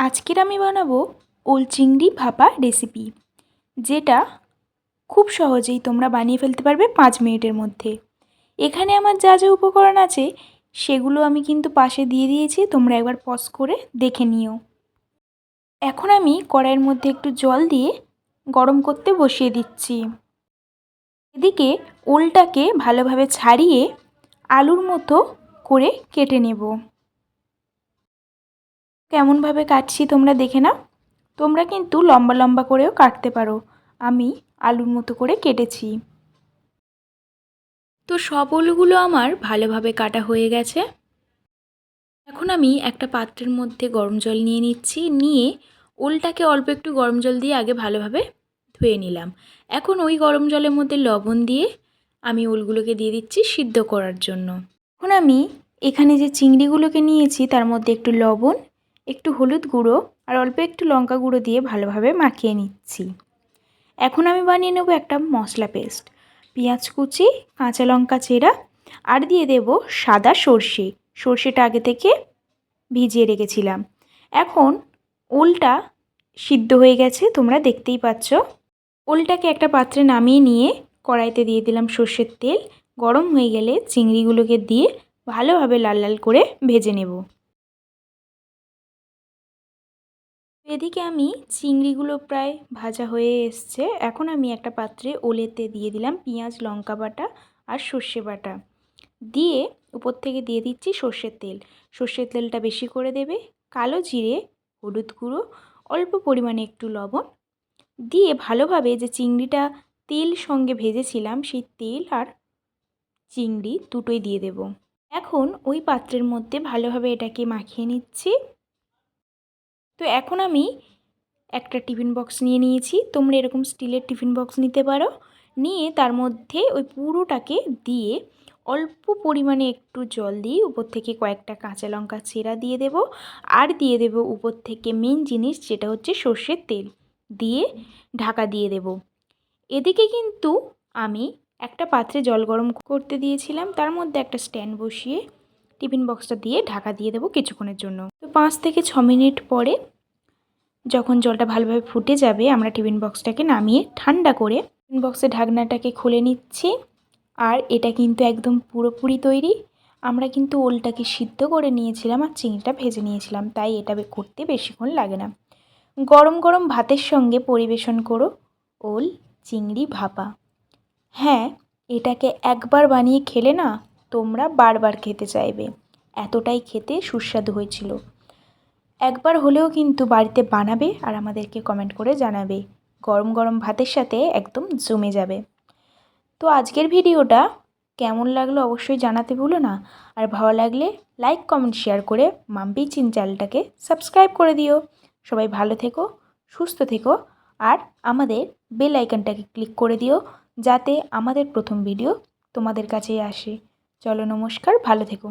আজকের আমি বানাবো ওল চিংড়ি ভাপা রেসিপি যেটা খুব সহজেই তোমরা বানিয়ে ফেলতে পারবে পাঁচ মিনিটের মধ্যে। এখানে আমার যা যা উপকরণ আছে, সেগুলো আমি কিন্তু পাশে দিয়ে দিয়েছি, তোমরা একবার পজ করে দেখে নিও। এখন আমি কড়াইয়ের মধ্যে একটু জল দিয়ে গরম করতে বসিয়ে দিচ্ছি। এদিকে ওলটাকে ভালোভাবে ছাড়িয়ে আলুর মতো করে কেটে নেব। কেমনভাবে কাটছি তোমরা দেখে নাও। তোমরা কিন্তু লম্বা লম্বা করেও কাটতে পারো। আমি আলুর মতো করে কেটেছি। তো সব ওলগুলো আমার ভালোভাবে কাটা হয়ে গেছে। এখন আমি একটা পাত্রের মধ্যে গরম জল নিয়ে নিচ্ছি। নিয়ে ওলটাকে অল্প একটু গরম জল দিয়ে আগে ভালোভাবে ধুয়ে নিলাম। এখন ওই গরম জলের মধ্যে লবণ দিয়ে আমি ওলগুলোকে দিয়ে দিচ্ছি সিদ্ধ করার জন্য। এখন আমি এখানে যে চিংড়িগুলোকে নিয়েছি, তার মধ্যে একটু লবণ একটু হলুদ গুঁড়ো আর অল্প একটু লঙ্কা গুঁড়ো দিয়ে ভালোভাবে মাখিয়ে নিচ্ছি। এখন আমি বানিয়ে নেব একটা মশলা পেস্ট। পেঁয়াজ কুচি, কাঁচা লঙ্কা চেরা আর দিয়ে দেব সাদা সর্ষে। সর্ষেটা আগে থেকে ভিজিয়ে রেখেছিলাম। এখন ওলটা সিদ্ধ হয়ে গেছে, তোমরা দেখতেই পাচ্ছ। ওলটাকে একটা পাত্রে নামিয়ে নিয়ে কড়াইতে দিয়ে দিলাম সর্ষের তেল। গরম হয়ে গেলে চিংড়িগুলোকে দিয়ে ভালোভাবে লাল লাল করে ভেজে নেব। এদিকে আমি চিংড়িগুলো প্রায় ভাজা হয়ে এসছে। এখন আমি একটা পাত্রে ওলেতে দিয়ে দিলাম পেঁয়াজ, লঙ্কা বাটা আর সর্ষে বাটা। দিয়ে উপর থেকে দিয়ে দিচ্ছি সর্ষের তেল। সর্ষের তেলটা বেশি করে দেবে, কালো জিরে, হলুদ গুঁড়ো, অল্প পরিমাণে একটু লবণ। দিয়ে ভালোভাবে যে চিংড়িটা তেল সঙ্গে ভেজেছিলাম, সেই তেল আর চিংড়ি দুটোই দিয়ে দেব। এখন ওই পাত্রের মধ্যে ভালোভাবে এটাকে মাখিয়ে নিচ্ছি। তো এখন আমি একটা টিফিন বক্স নিয়ে নিয়েছি। তোমরা এরকম স্টিলের টিফিন বক্স নিতে পারো। নিয়ে তার মধ্যে ওই পুরোটাকে দিয়ে অল্প পরিমাণে একটু জল দিয়ে উপর থেকে কয়েকটা কাঁচা লঙ্কা চেরা দিয়ে দেব। আর দিয়ে দেব উপর থেকে মেন জিনিস যেটা হচ্ছে সর্ষের তেল। দিয়ে ঢাকা দিয়ে দেব। এদিকে কিন্তু আমি একটা পাত্রে জল গরম করতে দিয়েছিলাম। তার মধ্যে একটা স্ট্যান্ড বসিয়ে টিফিন বক্সটা দিয়ে ঢাকা দিয়ে দেবো কিছুক্ষণের জন্য। তো পাঁচ থেকে ছ মিনিট পরে যখন জলটা ভালোভাবে ফুটে যাবে, আমরা টিফিন বক্সটাকে নামিয়ে ঠান্ডা করে টিফিন বক্সের ঢাকনাটাকে খুলে নিচ্ছি। আর এটা কিন্তু একদম পুরোপুরি তৈরি। আমরা কিন্তু ওলটাকে সিদ্ধ করে নিয়েছিলাম আর চিংড়িটা ভেজে নিয়েছিলাম, তাই এটা করতে বেশিক্ষণ লাগে না। গরম গরম ভাতের সঙ্গে পরিবেশন করো, ওল, চিংড়ি, ভাপা। হ্যাঁ এটাকে একবার বানিয়ে খেলে না তোমরা বারবার খেতে চাইবে। এতটাই খেতে সুস্বাদু হয়েছিল। একবার হলেও কিন্তু বাড়িতে বানাবে আর আমাদেরকে কমেন্ট করে জানাবে। গরম গরম ভাতের সাথে একদম জমে যাবে। তো আজকের ভিডিওটা কেমন লাগল অবশ্যই জানাতে ভুলো না। আর ভালো লাগলে লাইক কমেন্ট শেয়ার করে মাম্পি চিন চ্যানেলটাকে সাবস্ক্রাইব করে দিও। সবাই ভালো থেকো, সুস্থ থেকো আর আমাদের বেল আইকনটাকে ক্লিক করে দিও যাতে আমাদের প্রথম ভিডিও তোমাদের কাছেই আসে। চলো নমস্কার, ভালো থেকো।